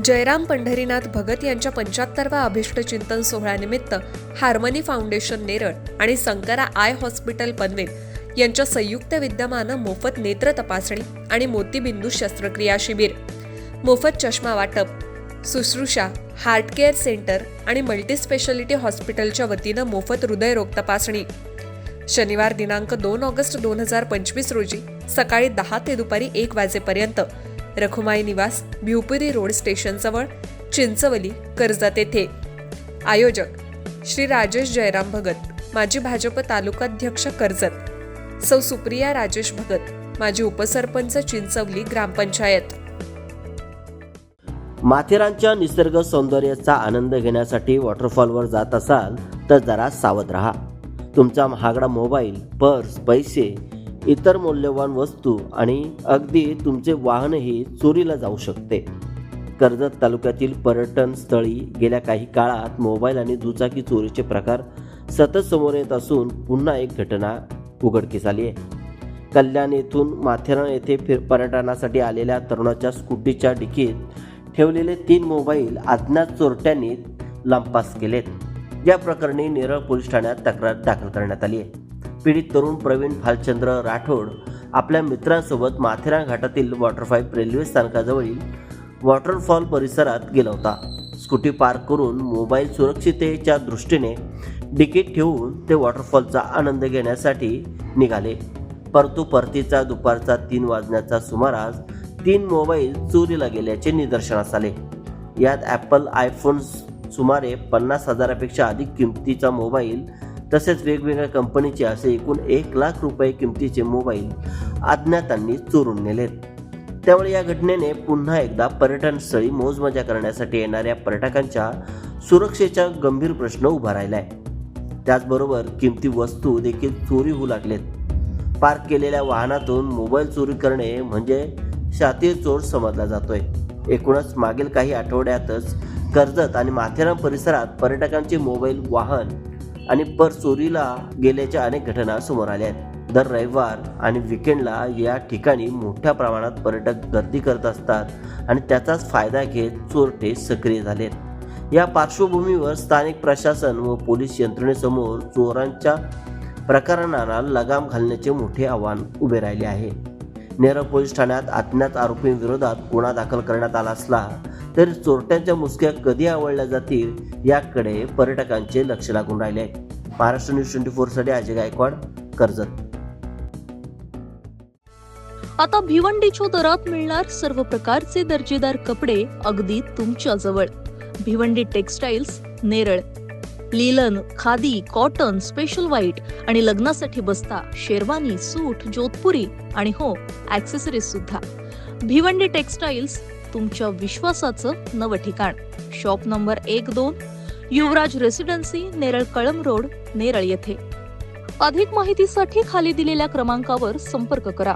जयराम पंढरीनाथ भगत यांच्या पंच्याहत्तरव्या अभिष्टचिंतन सोहळ्यानिमित्त हार्मनी फाउंडेशन नेरळ आणि संकरा आय हॉस्पिटल पनवेल यांच्या संयुक्त विद्यमानं मोफत नेत्र तपासणी आणि मोतीबिंदू शस्त्रक्रिया शिबिर मोफत चष्मा वाटप सुश्रूषा हार्ट केअर सेंटर आणि मल्टीस्पेशालिटी हॉस्पिटलच्या वतीनं मोफत हृदयरोग तपासणी. शनिवार दिनांक दोन ऑगस्ट दोन हजार पंचवीस रोजी सकाळी दहा ते दुपारी एक वाजेपर्यंत रखुमाई निवास भिवपुरी रोड स्टेशनजवळ चिंचवली कर्जत येथे. आयोजक श्री राजेश जयराम भगत माजी भाजप तालुकाध्यक्ष कर्जत. सौ सुप्रिया राजेश भगत माजी उपसरपंच चिंचवली ग्रामपंचायत माथेरानच्या निसर्ग सौंदर्याचा आनंद घेण्यासाठी वॉटरफॉलवर जात असाल तर जरा सावध रहा. तुमचा महागडा मोबाईल पर्स पैसे इतर मौल्यवान वस्तू आणि अगदी तुमचे वाहनही चोरीला जाऊ शकते. कर्जत तालुक्यातील पर्यटन स्थळी गेल्या काही काळात मोबाईल आणि दुचाकी चोरीचे प्रकार सतत समोर येत असून पुन्हा एक घटना उघडकीस आली आहे. कल्याण येथून माथेरान येथे फिर पर्यटनासाठी आलेल्या तरुणाच्या स्कूटीच्या डिकीत ठेवलेले तीन मोबाईल अज्ञात चोरट्यांनी लंपास केलेत. या प्रकरणी नेरळ पोलीस ठाण्यात तक्रार दाखल करण्यात आली आहे. पीडित तरुण प्रवीण भालचंद्र राठोड आपल्या मित्रांसोबत माथेरान घाटातील वॉटरफाईप रेल्वे स्थानकाजवळील वॉटरफॉल परिसरात गेला होता. स्कूटी पार्क करून मोबाईल सुरक्षिततेच्या दृष्टीने डिकीट ठेवून ते वॉटरफॉलचा आनंद घेण्यासाठी निघाले. परंतु परतीचा दुपारचा तीन वाजण्याचा सुमारास तीन मोबाईल चोरीला गेल्याचे निदर्शनास आले. यात ॲपल आयफोन सुमारे पन्नास हजारापेक्षा अधिक किमतीचा मोबाईल तसेच वेगवेगळ्या कंपनीचे असे एकूण एक लाख रुपये किमतीचे मोबाईल अज्ञातांनी चोरून नेलेत. त्यामुळे या घटनेने पुन्हा एकदा पर्यटनस्थळी मोजमजा करण्यासाठी येणाऱ्या पर्यटकांच्या सुरक्षेचा गंभीर प्रश्न उभा राहिलाय. त्याचबरोबर किमती वस्तू देखील चोरी होऊ लागलेत. पार्क केलेल्या वाहनातून मोबाईल चोरी करणे म्हणजे शातीय चोर समजला जातोय. एकूणच मागील काही आठवड्यातच कर्जत आणि माथेरान परिसरात पर्यटकांचे मोबाईल वाहन आणि पर चोरीला गेल्याच्या अनेक घटना समोर आल्या आहेत. दर रविवार आणि विकेंडला या ठिकाणी मोठ्या प्रमाणात पर्यटक गर्दी करत असतात आणि त्याचाच फायदा घेत चोरटे सक्रिय झालेत या पार्श्वभूमीवर स्थानिक प्रशासन व पोलीस यंत्रणेसमोर चोरांच्या प्रकरणाला लगाम घालण्याचे मोठे आव्हान उभे राहिले आहे. नेरळ पोलीस ठाण्यात अज्ञात आरोपींविरोधात गुन्हा दाखल करण्यात आला असला तर चोरट्यांच्या मुसक्या कधी आवडल्या जातील याकडे पर्यटकांचे लक्ष लागून राहिले. आहे महाराष्ट्र न्यूज ट्वेंटी फोरसाठी अजय गायकवाड कर्जत. आता भिवंडीच्या दरात मिळणार सर्व प्रकारचे दर्जेदार कपडे अगदी तुमच्या जवळ. Bhiwandi textiles Neral. Linen khadi cotton special white आणि लग्नासाठी बस्ता शेरवानी सूट जोधपुरी आणि हो ऍक्सेसरीज सुद्धा. भिवंडी टेक्सटाईल्स तुमच्या विश्वासाचं नवं ठिकाण. शॉप नंबर एक दोन युवराज रेसिडेन्सी नेरळ कळम रोड नेरळ येथे. अधिक माहितीसाठी खाली दिलेल्या क्रमांकावर संपर्क करा.